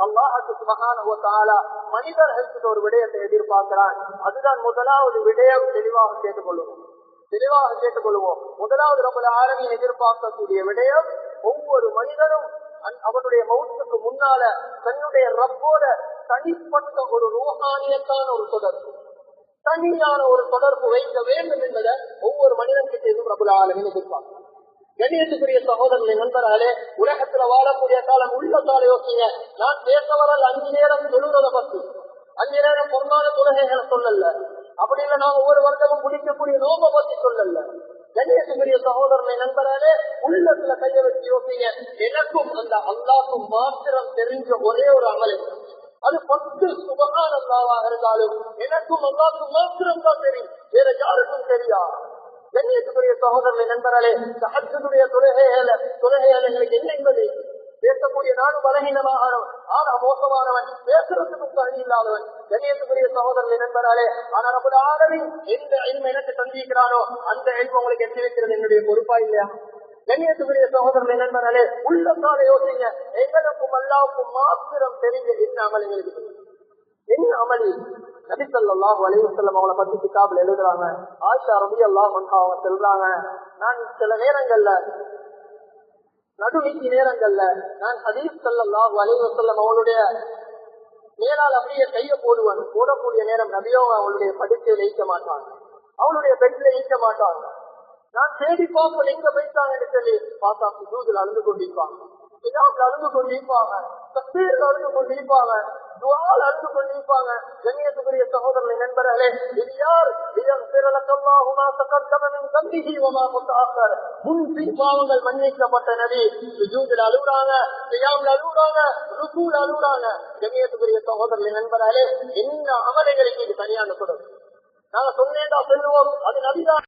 அல்லாஹுக்கு சுபகான மனிதர்களுக்கு ஒரு விடயத்தை எதிர்பார்க்கிறான் அதுதான் முதலாவது விடயம் தெளிவாக கேட்டுக்கொள்ளுவோம். தெளிவாக கேட்டுக்கொள்வோம் முதலாவது நம்ம ஆரம்பியை எதிர்பார்க்கக்கூடிய விடயம் ஒவ்வொரு மனிதனும் அவனுடைய மௌத்துக்கு முன்னால தன்னுடைய ரப்போட தனிப்பட்ட ஒரு ரோஹானியத்தான ஒரு தொடர்பு தனியான ஒரு தொடர்பு வைக்க வேண்டும் என்பதை ஒவ்வொரு மனிதன் கிட்ட இருந்து பிரபுல ஆளுமே எதிர்பார்க்கும் கண்ணியத்துக்குரிய சகோதரனை நண்பராலே உலகத்துல வாழக்கூடிய காலம் உள்ளத்தால யோசிங்க. நான் பேச வரல் அஞ்சு நேரம் தொழுறத பத்தி. அஞ்சு நேரம் பொருளாத தொழுகைகளை சொல்லல. அப்படி இல்ல நான் ஒவ்வொரு வருடமும் முடிக்கக்கூடிய நோம்ப பத்தி சொல்லல. கண்ணியத்துக்குரிய சகோதரனை நண்பராலே உள்ளத்துல கைய வச்சு யோசிங்க. எனக்கும் அந்த அல்லாக்கும் மாத்திரம் தெரிஞ்ச ஒரே ஒரு அமலை. அது பத்து சுபகான இருந்தாலும் எனக்கும் அல்லாக்கும் மாத்திரம் தான் தெரியும். வேற யாருக்கும் தெரியாது. கண்ணியத்துக்குரிய சகோதரர்களை நண்பர்களே சஹத்துடைய தொழுகையில தொழுகையில எங்களுக்கு என்ன என்பது? பேசக்கூடிய நானும் பலகீனமானவன் ஆனா மோசமானவன் பேசுறதுக்கும் தகுதி இல்லாதவன் கண்ணியத்துக்குரிய சகோதரனை நண்பராலே ஆனா நம்ம ஆடவி எந்த எல்ம எனக்கு தந்திருக்கிறானோ அந்த எல்ம உங்களுக்கு எட்டி வைக்கிறது என்னுடைய பொறுப்பா இல்லையா? கண்ணியத்துக்குரிய சகோதரனை நண்பராலே உள்ளத்தால யோசிங்க. எங்களுக்கும் அல்லாவுக்கும் மாத்திரம் தெரிஞ்ச என்ன அமல் எங்களுக்கு? என்ன அமளி நபிசல்லாஹு அலைவசல்லம் அவங்கள பத்தி கிதாப்ல எழுதுறாங்க. ஆயிஷா ரபி அல்லாஹ் அவங்க செல்றாங்க நான் சில நேரங்கள்ல நடுநீக்கி நேரங்கள்ல நான் ஹதீஸ் சல்லாஹ் அலைவசல்லம் அவளுடைய மேலால் அப்படியே கைய போடுவான். போடக்கூடிய நேரம் நபியோ அவளுடைய படுக்கையில் வைக்க மாட்டாங்க. அவளுடைய பெட்ல வைக்க மாட்டாங்க. நான் தேடி பார்ப்பேன் எங்க போயிட்டாங்கன்னு சொல்லி பார்த்தா சுஜூதில் அழுது கொண்டிருப்பாங்க. இதாவது அழுது கொண்டிருப்பாங்க தப்பீரில் அழுது கொண்டிருப்பாங்க துவால் அழுது கொண்டிருப்பாங்க கண்ணியத்துக்குரிய சகோதரனை நண்பர்களே இது யார்? இதற்கல்லாஹுமா தகர்த்தவனின் தம்பிகி உமா முத்தாக்கர் முன்பின் பாவங்கள் மன்னிக்கப்பட்ட நபி. சுஜூதில் அழுகுறாங்க செய்யாமல் அழுகுறாங்க ருக்கூல் அழுகுறாங்க. கண்ணியத்துக்குரிய சகோதரனை நண்பர்களே என்ன அமலைகளுக்கு இது தனியான தொடர்பு நாங்க சொன்னேன்டா சொல்லுவோம். அது நபிதான்.